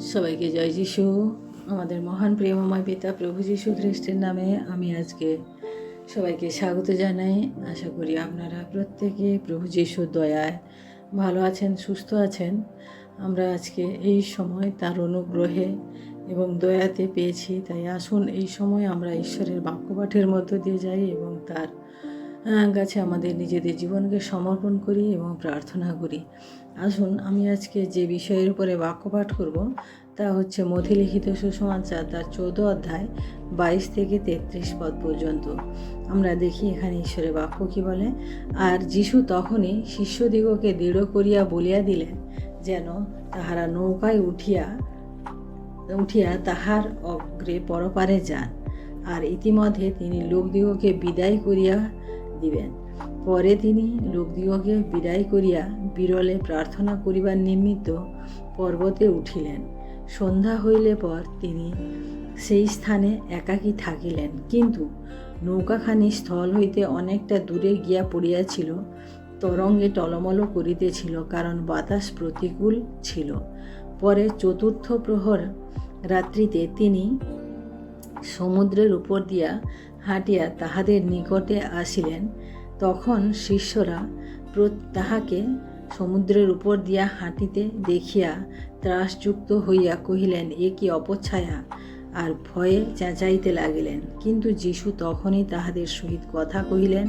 সবাইকে জয় যিশু। আমাদের মহান প্রেমময় পিতা প্রভু যিশু খ্রিস্টের নামে আমি আজকে সবাইকে স্বাগত জানাই। আশা করি আপনারা প্রত্যেকে প্রভু যিশুর দয়ায় ভালো আছেন, সুস্থ আছেন। আমরা আজকে এই সময় তার অনুগ্রহে এবং দয়াতে পেয়েছি। তাই আসুন এই সময় আমরা ঈশ্বরের বাক্যপাঠের মধ্য দিয়ে যাই এবং তার কাছে আমাদের নিজেদের জীবনকে সমর্পণ করি এবং প্রার্থনা করি। আসুন, আমি আজকে যে বিষয়ের উপরে বাক্যপাঠ করব, তা হচ্ছে মধিলিখিত সুসমাচার তার চৌদ্দ অধ্যায় বাইশ থেকে তেত্রিশ পদ পর্যন্ত। আমরা দেখি এখানে ঈশ্বরের বাক্য কি বলে, আর যিশু তখনই শিষ্যদিগকে দৃঢ় করিয়া বলিয়া দিলেন, যেন তাহারা নৌকায় উঠিয়া উঠিয়া তাহার অগ্রে পরপারে যান। আর ইতিমধ্যে তিনি লোকদিগকে বিদায় করিয়া দিবেন। পরে তিনি লোকদিগকে বিদায় করিয়া বিরলে প্রার্থনা করিবার নিমিত্ত পর্বতে উঠিলেন। সন্ধ্যা হইলে পর তিনি সেই স্থানে একাকী থাকিলেন। কিন্তু নৌকাখানি স্থল হইতে অনেকটা দূরে গিয়া পড়িয়াছিল, তরঙ্গে টলমল করিতেছিল, কারণ বাতাস প্রতিকূল ছিল। পরে চতুর্থ প্রহর রাত্রিতে তিনি সমুদ্রের উপর দিয়া হাঁটিয়া তাহাদের নিকটে আসিলেন, তখন শিষ্যরা তাহাকে সমুদ্রের উপর দিয়া হাঁটিতে দেখিয়া ত্রাসযুক্ত হইয়া কহিলেন, এ কি অপছায়া আর ভয়ে চেঁচাইতে লাগিলেন। কিন্তু যিশু তখনই তাহাদের সহিত কথা কহিলেন,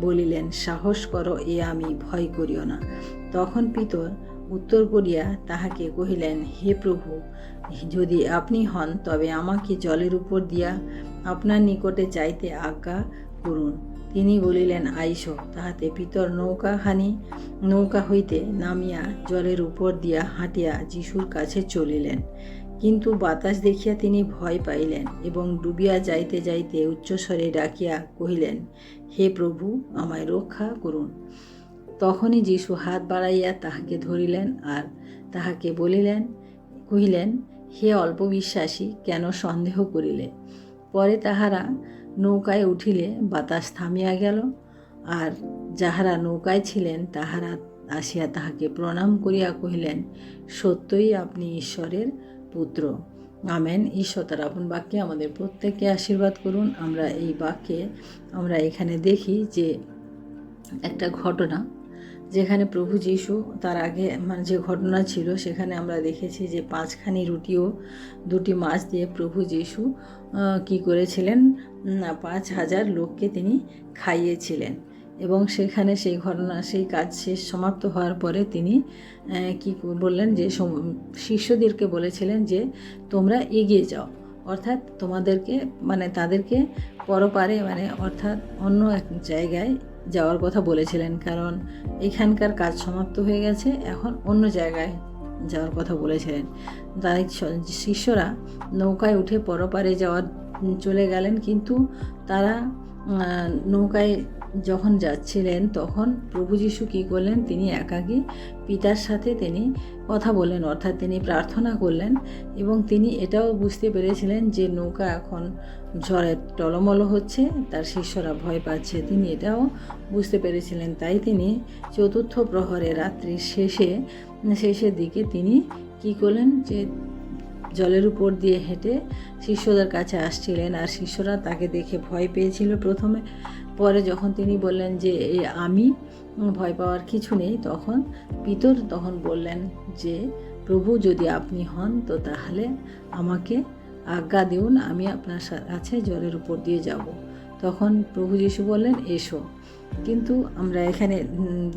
বলিলেন, সাহস করো, এ আমি ভয় করিও না তখন পিতর উত্তর করিয়া তাহাকে কহিলেন, হে প্রভু, যদি আপনি হন, তবে আমাকে জলের উপর দিয়া আপনার নিকটে যাইতে আজ্ঞা করুন। তিনি বলিলেন, আইস। তাহাতে পিতর নৌকাখানি নৌকা হইতে নামিয়া জলের উপর দিয়া হাঁটিয়া যিশুর কাছে চলিলেন। কিন্তু বাতাস দেখিয়া তিনি ভয় পাইলেন এবং ডুবিয়া যাইতে যাইতে উচ্চস্বরে ডাকিয়া কহিলেন, হে প্রভু, আমায় রক্ষা করুন। তখনই যিশু হাত বাড়াইয়া তাহাকে ধরিলেন আর তাহাকে বলিলেন, কহিলেন, হে অল্প বিশ্বাসী, কেন সন্দেহ করিলে? পরে তাহারা নৌকায় উঠিলে বাতাস থামিয়া গেল, আর যাহারা নৌকায় ছিলেন তাহারা আসিয়া তাহাকে প্রণাম করিয়া কহিলেন, সত্যই আপনি ঈশ্বরের পুত্র। আমেন। ঈশ্বর তার আপন বাক্যে আমাদের প্রত্যেককে আশীর্বাদ করুন। আমরা এই বাক্যে আমরা এখানে দেখি যে একটা ঘটনা যেখানে প্রভু যিশু তার আগে মানে যে ঘটনা ছিল, সেখানে আমরা দেখেছি যে পাঁচখানি রুটি ও দুটি মাছ দিয়ে প্রভু যিশু কি করেছিলেন? পাঁচ হাজার লোককে তিনি খাইয়েছিলেন। এবং সেখানে সেই ঘটনা, সেই কাজ শেষ, সমাপ্ত হওয়ার পরে তিনি কি বললেন যে শিষ্যদেরকে বলেছিলেন যে তোমরা এগিয়ে যাও। অর্থাৎ তোমাদেরকে মানে তাদেরকে পরপারে মানে অর্থাৎ অন্য এক জায়গায় যাওয়ার কথা বলেছিলেন, কারণ এখানকার কাজ সমাপ্ত হয়ে গেছে, এখন অন্য জায়গায় যাওয়ার কথা বলেছিলেন। তাই শিষ্যরা নৌকায় উঠে পরপারে যাওয়ার চলে গেলেন, কিন্তু তারা নৌকায় যখন যাচ্ছিলেন, তখন প্রভু যিশু কী করলেন? তিনি একাকী পিতার সাথে তিনি কথা বললেন, অর্থাৎ তিনি প্রার্থনা করলেন এবং তিনি এটাও বুঝতে পেরেছিলেন যে নৌকা এখন ঝড়ে টলমল হচ্ছে, তার শিষ্যরা ভয় পাচ্ছে। তিনি এটাও বুঝতে পেরেছিলেন। তাই তিনি চতুর্থ প্রহরে রাত্রির শেষে, শেষের দিকে তিনি কি করলেন যে জলের উপর দিয়ে হেঁটে শিষ্যদের কাছে আসছিলেন। আর শিষ্যরা তাকে দেখে ভয় পেয়েছিল প্রথমে। পরে যখন তিনি বললেন যে আমি ভয় পাওয়ার কিছু নেই, তখন পিতর তখন বললেন যে, প্রভু যদি আপনি হন, তো তাহলে আমাকে আজ্ঞা দিন আমি আপনার কাছে জলের উপর দিয়ে যাব। তখন প্রভু যিশু বললেন, এসো। কিন্তু আমরা এখানে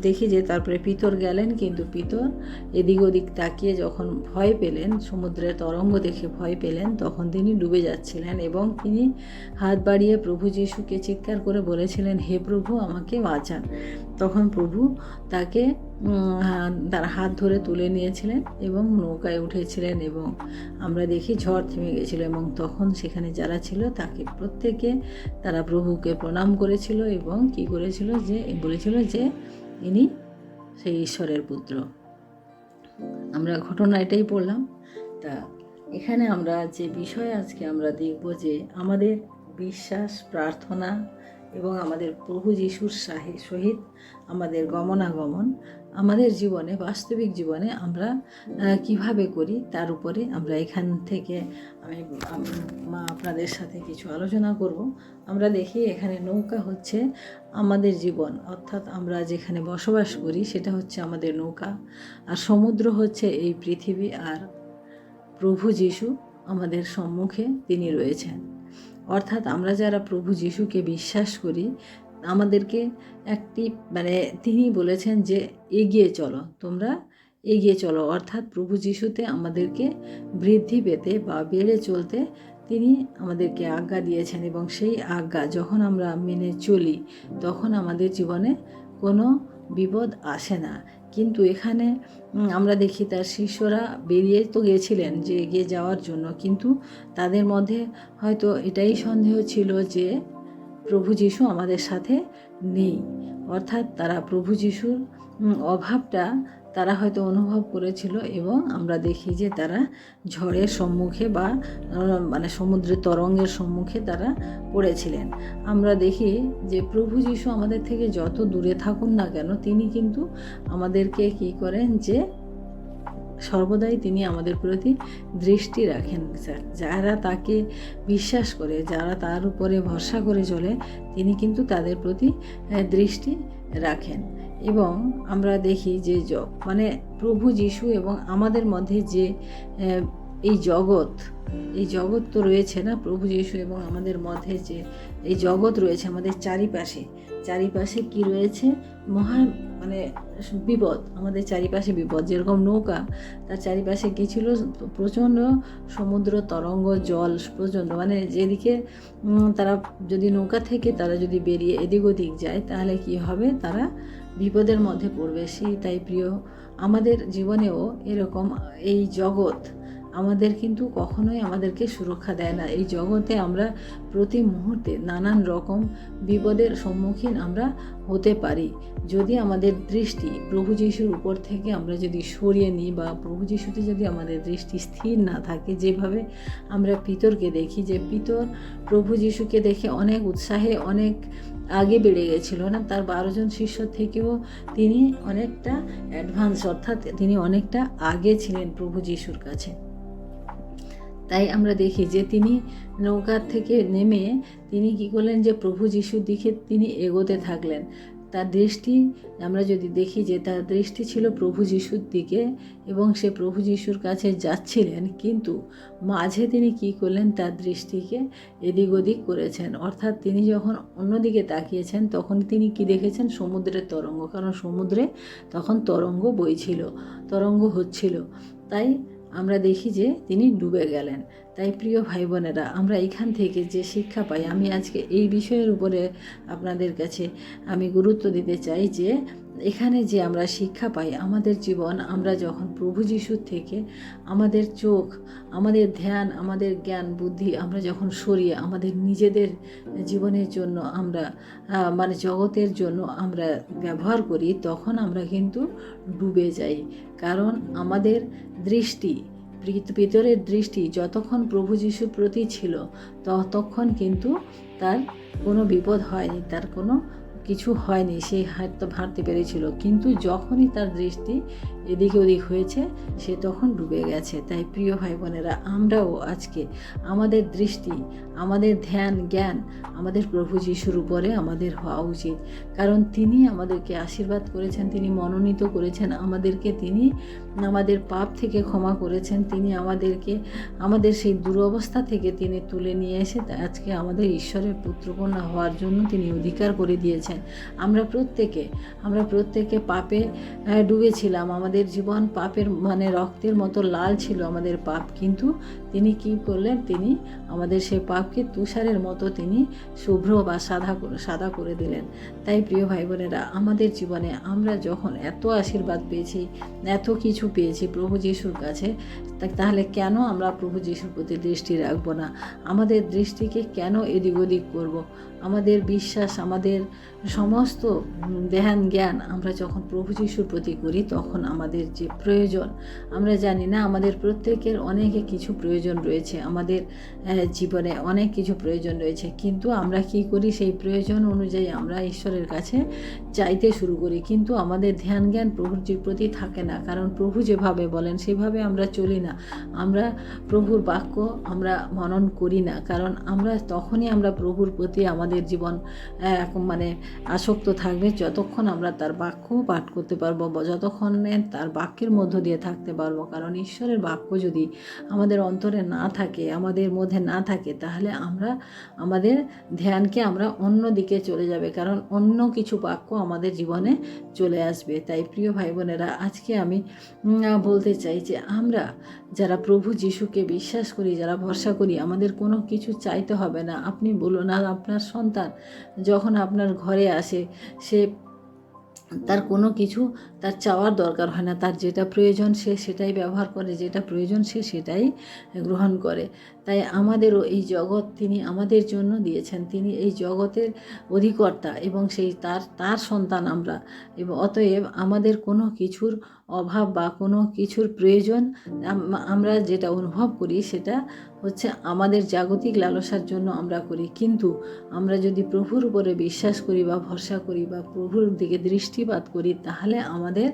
দেখি যে তারপরে পিতর গেলেন, কিন্তু পিতর এদিক ওদিক তাকিয়ে যখন ভয় পেলেন, সমুদ্রের তরঙ্গ দেখে ভয় পেলেন, তখন তিনি ডুবে যাচ্ছিলেন এবং তিনি হাত বাড়িয়ে প্রভু যিশুকে চিৎকার করে বলেছিলেন, হে প্রভু, আমাকে বাঁচান। তখন প্রভু তাকে তার হাত ধরে তুলে নিয়েছিলেন এবং নৌকায় উঠেছিলেন এবং আমরা দেখি ঝড় থেমে গেছিল এবং তখন সেখানে যারা ছিল তাকে প্রত্যেকে তারা প্রভুকে প্রণাম করেছিল এবং কি করেছিল যে, বলেছিল যে ইনি সেই ঈশ্বরের পুত্র। আমরা ঘটনা এটাই পড়লাম। তা এখানে আমরা যে বিষয় আজকে আমরা দেখব যে আমাদের বিশ্বাস, প্রার্থনা এবং আমাদের প্রভু যিশুর সাহে, সহিত আমাদের গমনাগমন আমাদের জীবনে, বাস্তবিক জীবনে আমরা কীভাবে করি তার উপরে আমরা এখান থেকে আমি, মা আপনাদের সাথে কিছু আলোচনা করব। আমরা দেখি এখানে নৌকা হচ্ছে আমাদের জীবন। অর্থাৎ আমরা যেখানে বসবাস করি সেটা হচ্ছে আমাদের নৌকা। আর সমুদ্র হচ্ছে এই পৃথিবী আর প্রভু যিশু আমাদের সম্মুখে তিনি রয়েছেন। অর্থাৎ আমরা যারা প্রভু যিশুকে বিশ্বাস করি আমাদেরকে একটি মানে তিনি বলেছেন যে, এগিয়ে চলো, তোমরা এগিয়ে চলো। অর্থাৎ প্রভু যিশুতে আমাদেরকে বৃদ্ধি পেতে বা বেড়ে চলতে তিনি আমাদেরকে আজ্ঞা দিয়েছেন এবং সেই আজ্ঞা যখন আমরা মেনে চলি, তখন আমাদের জীবনে কোনো বিপদ আসে না। কিন্তু এখানে আমরা দেখি তার শিষ্যরা বেরিয়ে তো গিয়েছিলেন যে এগিয়ে যাওয়ার জন্য, কিন্তু তাদের মধ্যে হয়তো এটাই সন্দেহ ছিল যে প্রভু যিশু আমাদের সাথে নেই। অর্থাৎ তারা প্রভু যিশুর অভাবটা তারা হয়তো অনুভব করেছিল এবং আমরা দেখি যে তারা ঝড়ের সম্মুখে বা মানে সমুদ্রের তরঙ্গের সম্মুখে তারা পড়েছিলেন। আমরা দেখি যে প্রভু যিশু আমাদের থেকে যত দূরে থাকুন না কেন, তিনি কিন্তু আমাদেরকে কি করেন যে সর্বদাই তিনি আমাদের প্রতি দৃষ্টি রাখেন, স্যার। যারা তাকে বিশ্বাস করে, যারা তার উপরে ভরসা করে চলে, তিনি কিন্তু তাদের প্রতি দৃষ্টি রাখেন। এবং আমরা দেখি যে মানে প্রভু যিশু এবং আমাদের মধ্যে যে এই জগৎ এই জগৎ তো রয়েছে না, প্রভু যিশু এবং আমাদের মধ্যে যে, এই জগৎ রয়েছে আমাদের চারিপাশে চারিপাশে কি রয়েছে? মহা মানে বিপদ, আমাদের চারিপাশে বিপদ, যেরকম নৌকা, তার চারিপাশে কী ছিল? প্রচণ্ড সমুদ্র, তরঙ্গ, জল, প্রচণ্ড। মানে যেদিকে তারা যদি নৌকা থেকে তারা যদি বেরিয়ে এদিক ওদিক যায়, তাহলে কি হবে? তারা বিপদের মধ্যে পড়বে। সেই তাই প্রিয়, আমাদের জীবনেও এরকম এই জগৎ আমাদের কিন্তু কখনোই আমাদেরকে সুরক্ষা দেয় না। এই জগতে আমরা প্রতি মুহূর্তে নানান রকম বিপদের সম্মুখীন আমরা হতে পারি। যদি আমাদের দৃষ্টি প্রভু যিশুর উপর থেকে আমরা যদি সরিয়ে নিই বা প্রভু যিশুতে যদি আমাদের দৃষ্টি স্থির না থাকে, যেভাবে আমরা পিতরকে দেখি, যে পিতর প্রভু যিশুকে দেখে অনেক উৎসাহে, অনেক আগে বেড়ে গেছিল না, তার বারোজন শিষ্য থেকেও তিনি অনেকটা অ্যাডভান্স অর্থাৎ তিনি অনেকটা আগে ছিলেন প্রভু যিশুর কাছে। তাই আমরা দেখি যে তিনি নৌকার থেকে নেমে তিনি কি করলেন যে প্রভু যিশুর দিকে তিনি এগোতে থাকলেন। তার দৃষ্টি আমরা যদি দেখি যে তার দৃষ্টি ছিল প্রভু যিশুর দিকে এবং সে প্রভু যিশুর কাছে যাচ্ছিলেন, কিন্তু মাঝে তিনি কি করলেন তার দৃষ্টিকে এদিক ওদিক করেছেন। অর্থাৎ তিনি যখন অন্যদিকে তাকিয়েছেন, তখন তিনি কি দেখেছেন? সমুদ্রের তরঙ্গ, কারণ সমুদ্রে তখন তরঙ্গ বইছিল, তরঙ্গ হচ্ছিল। তাই আমরা দেখি যে তিনি ডুবে গেলেন। তাই প্রিয় ভাই বোনেরা আমরা এখান থেকে যে শিক্ষা পাই, আমি আজকে এই বিষয়ের উপরে আপনাদের কাছে আমি গুরুত্ব দিতে চাই যে এখানে যে আমরা শিক্ষা পাই, আমাদের জীবন, আমরা যখন প্রভু যিশুর থেকে আমাদের চোখ, আমাদের ধ্যান, আমাদের জ্ঞান, বুদ্ধি আমরা যখন সরিয়ে আমাদের নিজেদের জীবনের জন্য আমরা মানে জগতের জন্য আমরা ব্যবহার করি, তখন আমরা কিন্তু ডুবে যাই। কারণ আমাদের দৃষ্টি পৃ- ভিতরের দৃষ্টি যতক্ষণ প্রভু যিশুর প্রতি ছিল, ততক্ষণ কিন্তু তার কোনো বিপদ হয়নি, তার কোনো কিছু হয়নি সে হয়তো ভাবতে পেরেছিল কিন্তু যখনই তার দৃষ্টি এদিকে ওদিক হয়েছে, সে তখন ডুবে গেছে। তাই প্রিয় ভাই বোনেরা আমরাও আজকে আমাদের দৃষ্টি, আমাদের ধ্যান, জ্ঞান, আমাদের প্রভু যিশুর উপরে আমাদের হওয়া উচিত। কারণ তিনি আমাদেরকে আশীর্বাদ করেছেন, তিনি মনোনীত করেছেন, আমাদেরকে তিনি আমাদের পাপ থেকে ক্ষমা করেছেন, তিনি আমাদেরকে, আমাদের সেই দুরবস্থা থেকে তিনি তুলে নিয়ে এসে আজকে আমাদের ঈশ্বরের পুত্রকন্যা হওয়ার জন্য তিনি অধিকার করে দিয়েছেন। আমরা প্রত্যেকে আমরা প্রত্যেকে পাপে ডুবেছিলাম, আমাদের জীবন পাপের মানে রক্তের মতো লাল ছিল আমাদের পাপ। কিন্তু তিনি কি করলেন? তিনি আমাদের সেই পাপকে তুষারের মতো তিনি শুভ্র বা সাদা সাদা করে দিলেন। তাই প্রিয় ভাই বোনেরা আমাদের জীবনে আমরা যখন এত আশীর্বাদ পেয়েছি, এত কিছু পেয়েছি প্রভু যিশুর কাছে তাহলে কেন আমরা প্রভু যিশুর প্রতি দৃষ্টি রাখব না? আমাদের দৃষ্টিকে কেন এদিক ওদিক করব? আমাদের বিশ্বাস, আমাদের সমস্ত ধ্যান, জ্ঞান আমরা যখন প্রভু যিশুর প্রতি করি, তখন আমাদের যে প্রয়োজন, আমরা জানি না, আমাদের প্রত্যেকের অনেকে কিছু প্রয়োজন রয়েছে, আমাদের জীবনে অনেক কিছু প্রয়োজন রয়েছে, কিন্তু আমরা কি করি? সেই প্রয়োজন অনুযায়ী আমরা ঈশ্বরের কাছে চাইতে শুরু করি, কিন্তু আমাদের ধ্যান, জ্ঞান প্রভুর যে প্রতি থাকে না, কারণ প্রভু যেভাবে বলেন, সেভাবে আমরা চলি না, আমরা প্রভুর বাক্য আমরা মনন করি না, কারণ আমরা তখনই আমরা প্রভুর প্রতি আমাদের জীবন আহ, মানে আসক্ত থাকবে। যতক্ষণ আমরা তার বাক্য পাঠ করতে পারব বা যতক্ষণে তার বাক্যের মধ্য দিয়ে থাকতে পারব কারণ ঈশ্বরের বাক্য যদি আমাদের অন্তরে না থাকে আমাদের মধ্যে না থাকে তাহলে আমরা আমাদের ধ্যানকে আমরা অন্য দিকে চলে যাবে কারণ অন্য কিছু বাক্য আমাদের জীবনে চলে আসবে। তাই প্রিয় ভাই বোনেরা আজকে আমি বলতে চাই যে আমরা যারা প্রভু যিশুকে বিশ্বাস করি, যারা ভরসা করি, আমাদের কোনো কিছু চাইতে হবে না। আপনি বলুন, আর আপনার সন্তান যখন আপনার ঘরে আসে, সে তার কোনো কিছু তার চাওয়ার দরকার হয় না। তার যেটা প্রয়োজন সে সেটাই ব্যবহার করে, যেটা প্রয়োজন সে সেটাই গ্রহণ করে। তাই আমাদেরও এই জগৎ তিনি আমাদের জন্য দিয়েছেন। তিনি এই জগতের অধিকর্তা এবং সেই তার তার সন্তান আমরা। এবং অতএব আমাদের কোনো কিছুর অভাব বা কোনো কিছুর প্রয়োজন আমরা যেটা অনুভব করি সেটা হচ্ছে আমাদের জাগতিক লালসার জন্য আমরা করি। কিন্তু আমরা যদি প্রভুর উপরে বিশ্বাস করি বা ভরসা করি বা প্রভুর দিকে দৃষ্টিপাত করি, তাহলে আমাদের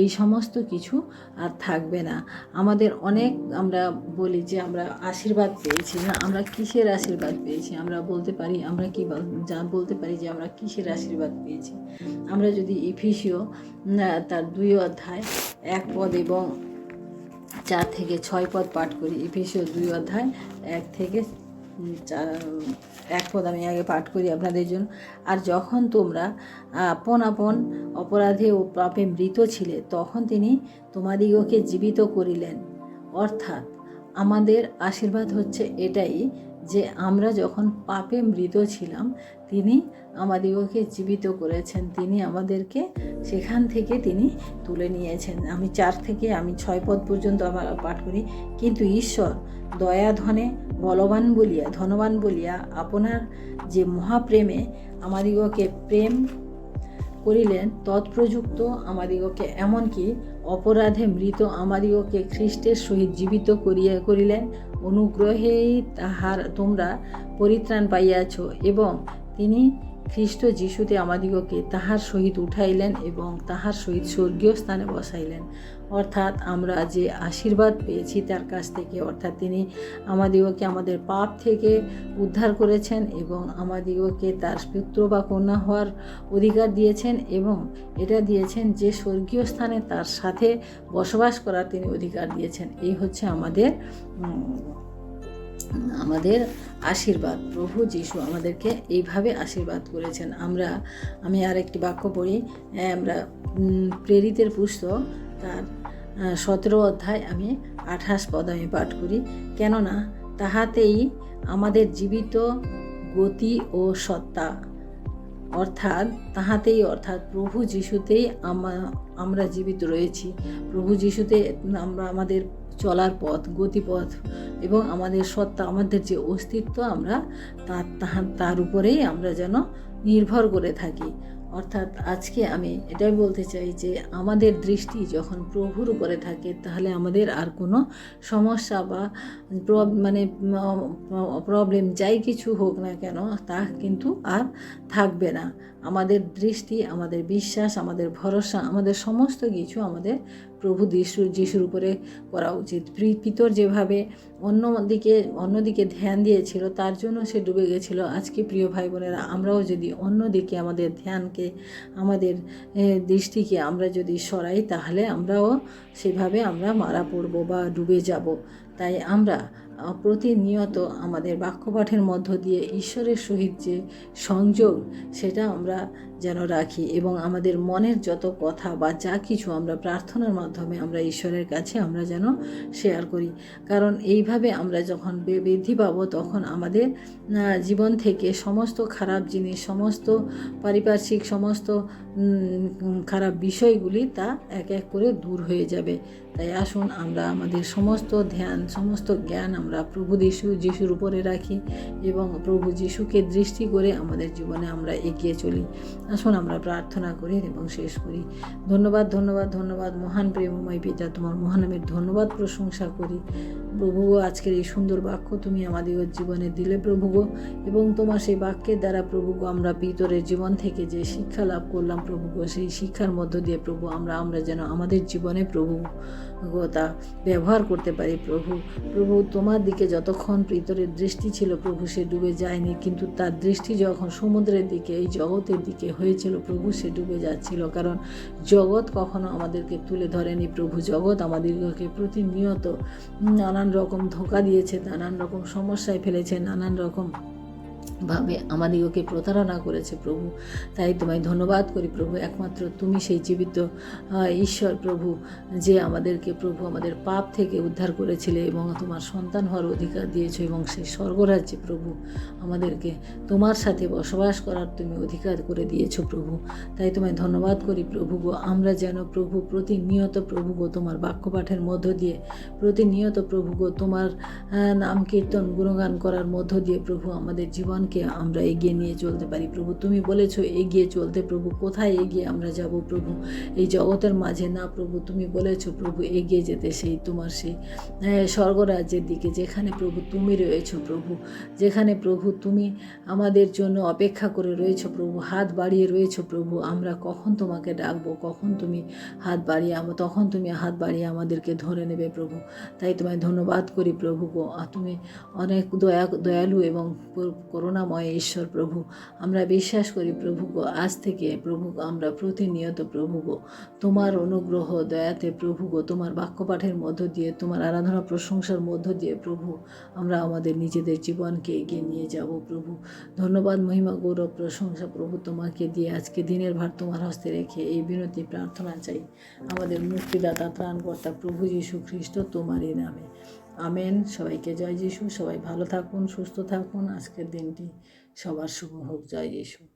এই সমস্ত কিছু আর থাকবে না। আমাদের অনেক আমরা বলি যে আমরা আশীর্বাদ পেয়েছি না, আমরা কিসের আশীর্বাদ পেয়েছি? আমরা বলতে পারি, আমরা কি যা বলতে পারি যে আমরা কিসের আশীর্বাদ পেয়েছি? আমরা যদি ইফিসিও তার দুই অধ্যায়, এক পদ এবং চার থেকে ছয় পদ পাঠ করি ইফিসিও দুই অধ্যায়, এক থেকে এক পদ আমি আগে পাঠ করি আপনাদের জন্য। আর যখন তোমরা, আপন আপন অপরাধে ও পাপে মৃত ছিলে, তখন তিনি তোমাদিগকে জীবিত করিলেন। অর্থাৎ আমাদের আশীর্বাদ হচ্ছে এটাই যে আমরা যখন পাপে মৃত ছিলাম, তিনি আমাদিগকে জীবিত করেছেন। তিনি আমাদেরকে সেখান থেকে তিনি তুলে নিয়েছেন। আমি চার থেকে আমি ছয় পদ পর্যন্ত আমার পাঠ করি। কিন্তু ঈশ্বর দয়া, ধনে বলবান বলিয়া, ধনবান বলিয়া আপনার যে মহাপ্রেমে আমাদিগকে প্রেম করিলেন, তৎপ্রযুক্ত আমাদিগকে এমনকি অপরাধে মৃত আমাদিগকে খ্রিস্টের সহিত জীবিত করিয়া করিলেন। অনুগ্রহেই তাহার তোমরা পরিত্রাণ পাইয়াছ এবং তিনি খ্রিস্ট যিশুতে আমাদিগকে তাহার সহিত উঠাইলেন এবং তাহার সহিত স্বর্গীয় স্থানে বসাইলেন। অর্থাৎ আমরা যে আশীর্বাদ পেয়েছি তার কাছ থেকে, অর্থাৎ তিনি আমাদিগকে আমাদের পাপ থেকে উদ্ধার করেছেন এবং আমাদিগকে তার পুত্র বা কন্যা হওয়ার অধিকার দিয়েছেন এবং এটা দিয়েছেন যে স্বর্গীয় স্থানে তার সাথে বসবাস করার তিনি অধিকার দিয়েছেন। এই হচ্ছে আমাদের আমাদের আশীর্বাদ। প্রভু যিশু আমাদেরকে এইভাবে আশীর্বাদ করেছেন। আমরা, আমি আর একটি বাক্য পড়ি আমরা প্রেরিতের পুস্তক তার সতেরো অধ্যায় আমি আঠাশ পদ আমি পাঠ করি। কেননা, তাহাতেই আমাদের জীবিত গতি ও সত্তা, অর্থাৎ তাহাতেই, অর্থাৎ প্রভু যিশুতেই আমা- আমরা জীবিত রয়েছি। প্রভু যিশুতে আমরা, আমাদের চলার পথ, গতিপথ এবং আমাদের সত্তা, আমাদের যে অস্তিত্ব আমরা তার তার উপরেই আমরা যেন নির্ভর করে থাকি। অর্থাৎ আজকে আমি এটাই বলতে চাই যে আমাদের দৃষ্টি যখন প্রভুর উপরে থাকে তাহলে আমাদের আর কোনো সমস্যা বা মানে প্রবলেম যাই কিছু হোক না কেন তা কিন্তু আর থাকবে না। আমাদের দৃষ্টি, আমাদের বিশ্বাস, আমাদের ভরসা, আমাদের সমস্ত কিছু আমাদের প্রভু যিশু, যিশুর উপরে করা উচিত। পিতর যেভাবে অন্য অন্যদিকে অন্যদিকে ধ্যান দিয়েছিল, তার জন্য সে ডুবে গেছিল। আজকে প্রিয় ভাই বোনেরা আমরাও যদি অন্যদিকে আমাদের ধ্যানকে, আমাদের দৃষ্টিকে আমরা যদি সরাই, তাহলে আমরাও সেভাবে আমরা মারা পড়ব বা ডুবে যাব। তাই আমরা প্রতিনিয়ত আমাদের বাক্যপাঠের মধ্য দিয়ে ঈশ্বরের সহিত যে সংযোগ, সেটা আমরা যেন রাখি এবং আমাদের মনের যত কথা বা যা কিছু আমরা প্রার্থনার মাধ্যমে আমরা ঈশ্বরের কাছে আমরা যেন শেয়ার করি। কারণ এইভাবে আমরা যখন বৃদ্ধি পাবো, তখন আমাদের জীবন থেকে সমস্ত খারাপ জিনিস, সমস্ত পারিপার্শ্বিক, সমস্ত খারাপ বিষয়গুলি তা এক এক করে দূর হয়ে যাবে। তাই আসুন আমরা আমাদের সমস্ত ধ্যান, সমস্ত জ্ঞান আমরা প্রভু যিশু, যিশুর উপরে রাখি এবং প্রভু যিশুকে দৃষ্টি করে আমাদের জীবনে আমরা এগিয়ে চলি। আসুন আমরা প্রার্থনা করি এবং শেষ করি। ধন্যবাদ ধন্যবাদ ধন্যবাদ, মহান প্রেমময় পিতা, তোমার মহানামের ধন্যবাদ, প্রশংসা করি। প্রভু আজকের এই সুন্দর বাক্য তুমি আমাদের জীবনে দিলে প্রভু গো, এবং তোমার সেই বাক্যের দ্বারা প্রভু গো, আমরা ভিতরের জীবন থেকে যে শিক্ষা লাভ করলাম প্রভু সেই শিক্ষার মধ্য দিয়ে প্রভু, আমরা আমরা যেন আমাদের জীবনে প্রভু তা ব্যবহার করতে পারি প্রভু। প্রভু, তোমার দিকে যতক্ষণ প্রিতরের দৃষ্টি ছিল, প্রভু সে ডুবে যায়নি, কিন্তু তার দৃষ্টি যখন সমুদ্রের দিকে, এই জগতের দিকে হয়েছিল, প্রভু সে ডুবে যাচ্ছিল, কারণ জগৎ কখনো আমাদেরকে তুলে ধরেনি প্রভু। জগৎ আমাদেরকে প্রতিনিয়ত নানান রকম ধোকা দিয়েছে, নানান রকম সমস্যায় ফেলেছে, নানান রকম ভাবে আমাদিগকে প্রতারণা করেছে প্রভু। তাই তোমায় ধন্যবাদ করি প্রভু। একমাত্র তুমি সেই জীবিত ঈশ্বর প্রভু, যে আমাদেরকে প্রভু আমাদের পাপ থেকে উদ্ধার করেছিলে এবং তোমার সন্তান হওয়ার অধিকার দিয়েছ এবং সেই স্বর্গরাজ্যে প্রভু আমাদেরকে তোমার সাথে বসবাস করার তুমি অধিকার করে দিয়েছ প্রভু। তাই তোমায় ধন্যবাদ করি প্রভু গো। আমরা যেন প্রভু প্রতিনিয়ত প্রভু গো তোমার বাক্যপাঠের মধ্য দিয়ে, প্রতিনিয়ত প্রভু গো তোমার নাম কীর্তন, গুণগান করার মধ্য দিয়ে প্রভু আমাদের জীবনকে আমরা এগিয়ে নিয়ে চলতে পারি প্রভু। তুমি বলেছ, এগিয়ে চলতে প্রভু। কোথায় এগিয়ে আমরা যাব প্রভু? এই জগতের মাঝে না প্রভু। তুমি বলেছ, প্রভু, এগিয়ে যেতে সেই তোমার সেই স্বর্গরাজ্যের দিকে, যেখানে প্রভু তুমি রয়েছো প্রভু। যেখানে প্রভু তুমি আমাদের জন্য অপেক্ষা করে রয়েছো প্রভু। হাত বাড়িয়ে রয়েছো প্রভু। আমরা কখন তোমাকে ডাকবো? কখন তুমি হাত বাড়িয়ে তখন তুমি হাত বাড়িয়ে আমাদেরকে ধরে নেবে প্রভু। তাই তোমায় ধন্যবাদ করি প্রভু তুমি অনেক দয়া, দয়ালু এবং প- করুণাময় ঈশ্বর প্রভু। আমরা বিশ্বাস করি প্রভু গো, আজ থেকে প্রভু আমরা প্রতিনিয়ত প্রভু গো। তোমার অনুগ্রহ দয়াতে প্রভু গো, তোমার বাক্যপাঠের মধ্য দিয়ে, তোমার আরাধনা প্রশংসার মধ্য দিয়ে প্রভু, আমরা আমাদের নিজেদের জীবনকে এগিয়ে নিয়ে যাব প্রভু। ধন্যবাদ, মহিমা, গৌরব, প্রশংসা প্রভু তোমাকে দিয়ে আজকে দিনের ভার তোমার হস্তে রেখে এই বিনতি প্রার্থনা চাই। আমাদের মুক্তিদাতা, ত্রাণকর্তা প্রভু যীশু খ্রিস্ট তোমারই নামে। আমেন। সবাইকে জয় যিশু। সবাই ভালো থাকুন, সুস্থ থাকুন। আজকের দিনটি সবার শুভ হোক। জয় যিশু।